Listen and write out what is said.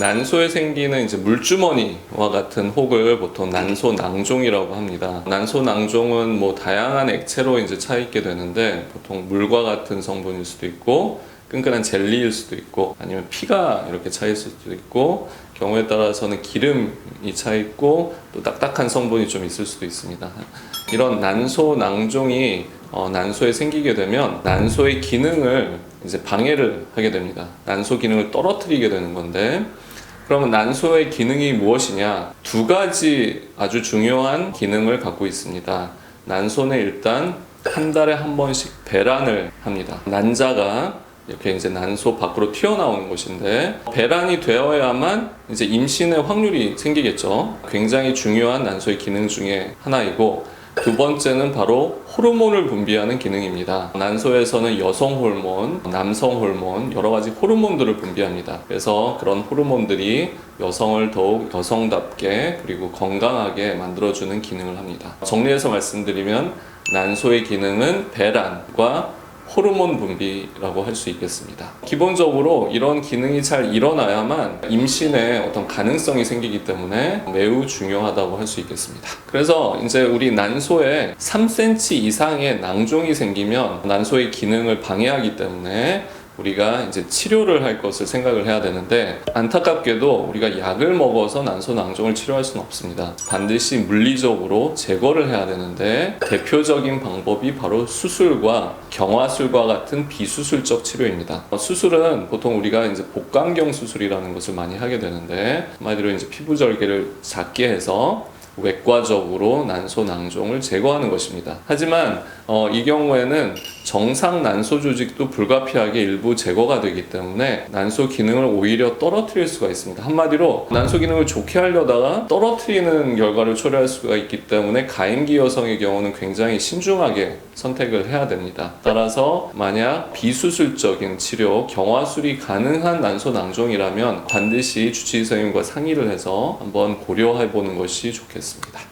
난소에 생기는 이제 물주머니와 같은 혹을 보통 난소 낭종이라고 합니다. 난소 낭종은 뭐 다양한 액체로 이제 차 있게 되는데 보통 물과 같은 성분일 수도 있고 끈끈한 젤리일 수도 있고 아니면 피가 이렇게 차 있을 수도 있고 경우에 따라서는 기름이 차 있고 또 딱딱한 성분이 좀 있을 수도 있습니다. 이런 난소 낭종이 어, 난소에 생기게 되면 난소의 기능을 이제 방해를 하게 됩니다. 난소 기능을 떨어뜨리게 되는 건데 그러면 난소의 기능이 무엇이냐? 두 가지 아주 중요한 기능을 갖고 있습니다. 난소는 일단 한 달에 한 번씩 배란을 합니다. 난자가 이렇게 이제 난소 밖으로 튀어나오는 것인데 배란이 되어야만 이제 임신의 확률이 생기겠죠. 굉장히 중요한 난소의 기능 중에 하나이고 두 번째는 바로 호르몬을 분비하는 기능입니다. 난소에서는 여성 호르몬, 남성 호르몬, 여러 가지 호르몬들을 분비합니다. 그래서 그런 호르몬들이 여성을 더욱 여성답게 그리고 건강하게 만들어주는 기능을 합니다. 정리해서 말씀드리면 난소의 기능은 배란과 호르몬 분비라고 할 수 있겠습니다. 기본적으로 이런 기능이 잘 일어나야만 임신의 어떤 가능성이 생기기 때문에 매우 중요하다고 할 수 있겠습니다. 그래서 이제 우리 난소에 3cm 이상의 낭종이 생기면 난소의 기능을 방해하기 때문에 우리가 이제 치료를 할 것을 생각을 해야 되는데 안타깝게도 우리가 약을 먹어서 난소 낭종을 치료할 수는 없습니다. 반드시 물리적으로 제거를 해야 되는데 대표적인 방법이 바로 수술과 경화술과 같은 비수술적 치료입니다. 어, 수술은 보통 우리가 이제 복강경 수술이라는 것을 많이 하게 되는데 한마디로 이제 피부 절개를 작게 해서 외과적으로 난소 낭종을 제거하는 것입니다. 하지만 어, 이 경우에는 정상 난소 조직도 불가피하게 일부 제거가 되기 때문에 난소 기능을 오히려 떨어뜨릴 수가 있습니다. 한마디로 난소 기능을 좋게 하려다가 떨어뜨리는 결과를 초래할 수가 있기 때문에 가임기 여성의 경우는 굉장히 신중하게 선택을 해야 됩니다. 따라서 만약 비수술적인 치료, 경화술이 가능한 난소 낭종이라면 반드시 주치의 선생님과 상의를 해서 한번 고려해 보는 것이 좋겠습니다.